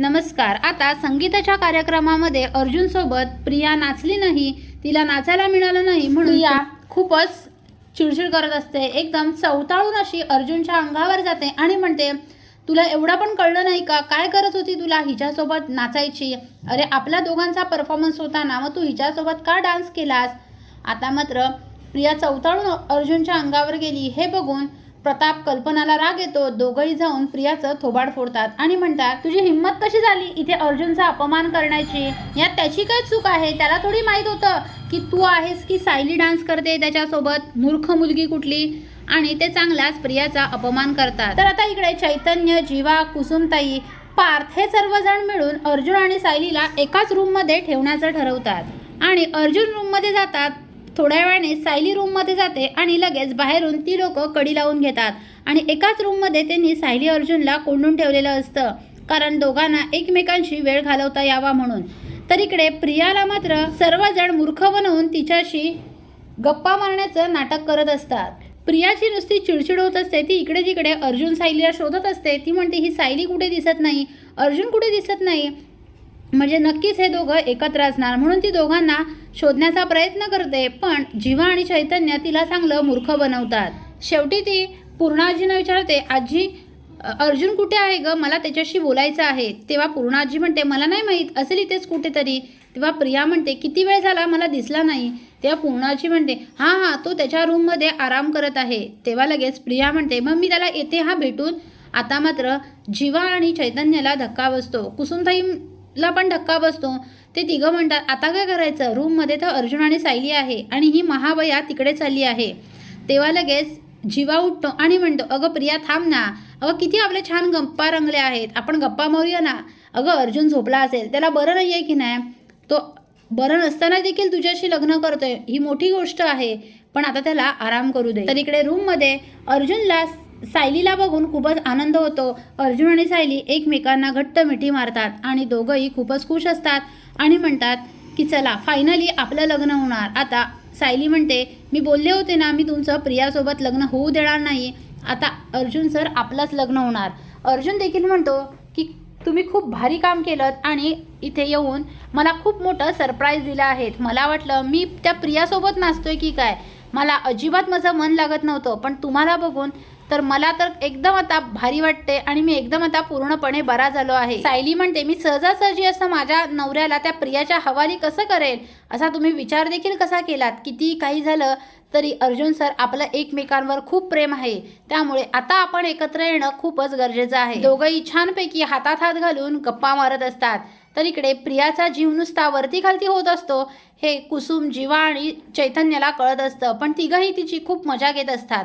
नमस्कार. आता संगीताच्या कार्यक्रमामध्ये अर्जुन सोबत प्रिया नाचली नाही तिला नाचायला मिळालं नाही म्हणून प्रिया खूपच चिडचिड करत असते. एकदम चवताळून अशी अर्जुनच्या अंगावर जाते आणि म्हणते तुला एवढं पण कळलं नाही का? काय करत होती तुला हिच्यासोबत नाचायची? अरे आपल्या दोघांचा परफॉर्मन्स होता ना मग तू हिच्यासोबत का डान्स केलास? आता मात्र प्रिया चवताळून अर्जुनच्या अंगावर गेली. हे बघून प्रताप कल्पनाला राग येतो. दोघंही जाऊन प्रियाचं थोबाड फोडतात आणि म्हणतात तुझी हिंमत कशी झाली इथे अर्जुनचा अपमान करण्याची? यात त्याची काय चूक आहे? त्याला थोडी माहीत होतं की तू आहेस की सायली डान्स करते त्याच्यासोबत. मूर्ख मुलगी कुठली? आणि ते चांगल्याच प्रियाचा अपमान करतात. तर आता इकडे चैतन्य जीवा कुसुमताई पार्थ हे सर्वजण मिळून अर्जुन आणि सायलीला एकाच रूममध्ये ठेवण्याचं ठरवतात. आणि अर्जुन रूममध्ये जातात. थोड्या वेळाने सायली रूममध्ये जाते आणि लगेच बाहेरून ती लोक कडी लावून घेतात. आणि एकाच रूममध्ये त्यांनी सायली अर्जुनला कोंडून ठेवलेलं असतं कारण दोघांना एकमेकांशी वेळ घालवता यावा म्हणून. तर इकडे प्रियाला मात्र सर्वजण मूर्ख बनवून तिच्याशी गप्पा मारण्याचं नाटक करत असतात. प्रियाची नुसती चिडचिड होत असते ती इकडे तिकडे अर्जुन सायलीला शोधत असते. ती म्हणते ही सायली कुठे दिसत नाही? अर्जुन कुठे दिसत नाही? म्हणजे नक्कीच हे दोघं एकत्र असणार. म्हणून ती दोघांना शोधण्याचा प्रयत्न करते पण जीवा आणि चैतन्य तिला चांगलं मूर्ख बनवतात. शेवटी ती पूर्णाजींना विचारते आजी अर्जुन कुठे आहे ग? मला त्याच्याशी बोलायचं आहे. तेव्हा पूर्णाजी म्हणते मला नाही माहीत असेल इथेच कुठेतरी. तेव्हा प्रिया म्हणते किती वेळ झाला? मला दिसला नाही. तेव्हा पूर्णाजी म्हणते हां हां तो त्याच्या रूममध्ये आराम करत आहे. तेव्हा लगेच प्रिया म्हणते मग मी त्याला येते हा भेटून आता मात्र जीवा आणि चैतन्याला धक्का बसतो. ला पण धक्का बसतो. ते तिघं म्हणतात आता काय करायचं? रूममध्ये तर अर्जुन आणि सायली आहे आणि ही महाबया तिकडे चालली आहे. तेव्हा लगेच जीवा उठतो आणि म्हणतो अगं प्रिया थांब ना. अगं किती आपले छान गप्पा रंगले आहेत. आपण गप्पा मारूया ना. अगं अर्जुन झोपला असेल. त्याला बरं नाही आहे की नाही? तो बरं नसताना देखील तुझ्याशी लग्न करतोय. ही मोठी गोष्ट आहे. पण आता त्याला आराम करू दे. तर इकडे रूममध्ये अर्जुनला सायलीला बघून खूपच आनंद होतो. अर्जुन आणि सायली एकमेकांना घट्ट मिठी मारतात आणि दोघंही खूपच खुश असतात आणि म्हणतात की चला फायनली आपलं लग्न होणार. आता सायली म्हणते मी बोलले होते ना मी तुमचं प्रियासोबत लग्न होऊ देणार नाही. आता अर्जुन सर आपलंच लग्न होणार. अर्जुन देखील म्हणतो की तुम्ही खूप भारी काम केलं आणि इथे येऊन मला खूप मोठं सरप्राईज दिलं आहेत. मला वाटलं मी त्या प्रियासोबत नाचतोय की काय? मला अजिबात माझं मन लागत नव्हतं पण तुम्हाला बघून तर मला तर एकदम आता भारी वाटते आणि मी एकदम आता पूर्णपणे बरा झालो आहे. सायली म्हणते मी सहजासहजी असं माझ्या नवऱ्याला त्या प्रियाच्या हवाली कसं करेल? असा तुम्ही विचार देखील कसा केलात? किती काही झालं तरी अर्जुन सर आपलं एकमेकांवर खूप प्रेम आहे. त्यामुळे आता आपण एकत्र येणं खूपच गरजेचं आहे. दोघंही छानपैकी हातात हात घालून गप्पा मारत असतात. तर इकडे प्रियाचा जीव नुसता वरती खालती होत असतो. हे कुसुम जीवा आणि चैतन्याला कळत असतं पण तिघंही तिची खूप मजा घेत असतात.